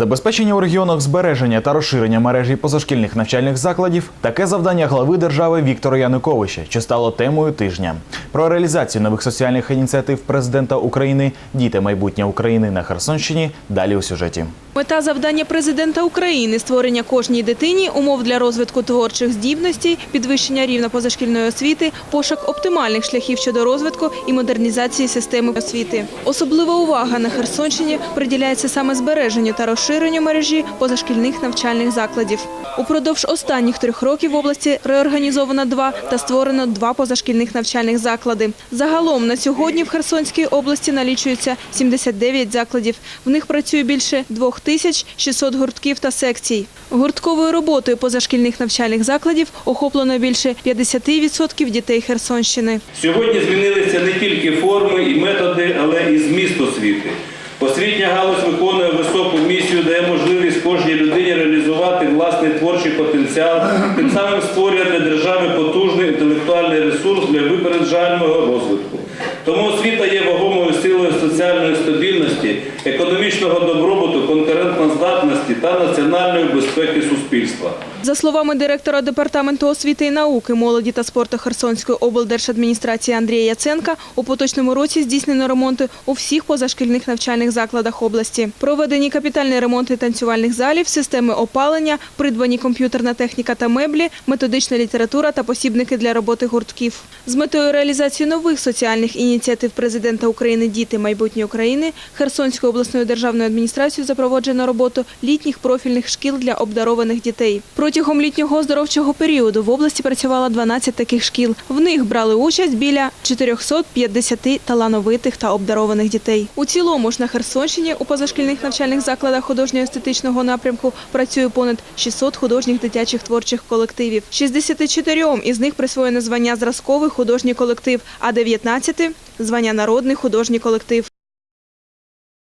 Забезпечення у регіонах збереження та розширення мережі позашкільних навчальних закладів таке завдання глави держави Віктора Януковича, що стало темою тижня. Про реалізацію нових соціальних ініціатив президента України Діти майбутнє України на Херсонщині далі у сюжеті. Мета завдання президента України створення кожній дитині умов для розвитку творчих здібностей, підвищення рівня позашкільної освіти, пошук оптимальних шляхів щодо розвитку і модернізації системи освіти. Особлива увага на Херсонщині приділяється саме збереженню та розширенню мережі позашкільних навчальних закладів. Упродовж останніх трьох років в області реорганізовано два та створено два позашкільних навчальних заклади. Загалом на сьогодні в Херсонській області налічується 79 закладів. В них працює більше 2600 гуртків та секцій. Гуртковою роботою позашкільних навчальних закладів охоплено більше 50% дітей Херсонщини. Сьогодні змінилися не тільки форми і методи, але і зміст освіти. Освітня галузь виконує високу місію, дає можливість кожній людині реалізувати власний творчий потенціал, тим самим створює для держави потужний інтелектуальний ресурс для випереджального розвитку. Тому освіта є вагомою силою соціальної стабільності, економічного добробуту, конкурентноздатності та національної безпеки суспільства. За словами директора департаменту освіти і науки, молоді та спорту Херсонської облдержадміністрації Андрія Яценка, у поточному році здійснено ремонти у всіх позашкільних навчальних закладах області. Проведені капітальні ремонти танцювальних залів, системи опалення, придбані комп'ютерна техніка та меблі, методична література та посібники для роботи гуртків. З метою реалізації нових соціальних ініціатив президента України Діти майбутнє України Херсонською обласною державною адміністрацією запроваджено роботу літніх профільних шкіл для обдарованих дітей. Протягом літнього оздоровчого періоду в області працювало 12 таких шкіл. В них брали участь біля 450 талановитих та обдарованих дітей. У цілому ж на Херсонщині у позашкільних навчальних закладах художньо-естетичного напрямку працює понад 600 художніх дитячих творчих колективів. 64 із них присвоєно звання зразковий художній колектив, а 19 – звання народний художній колектив.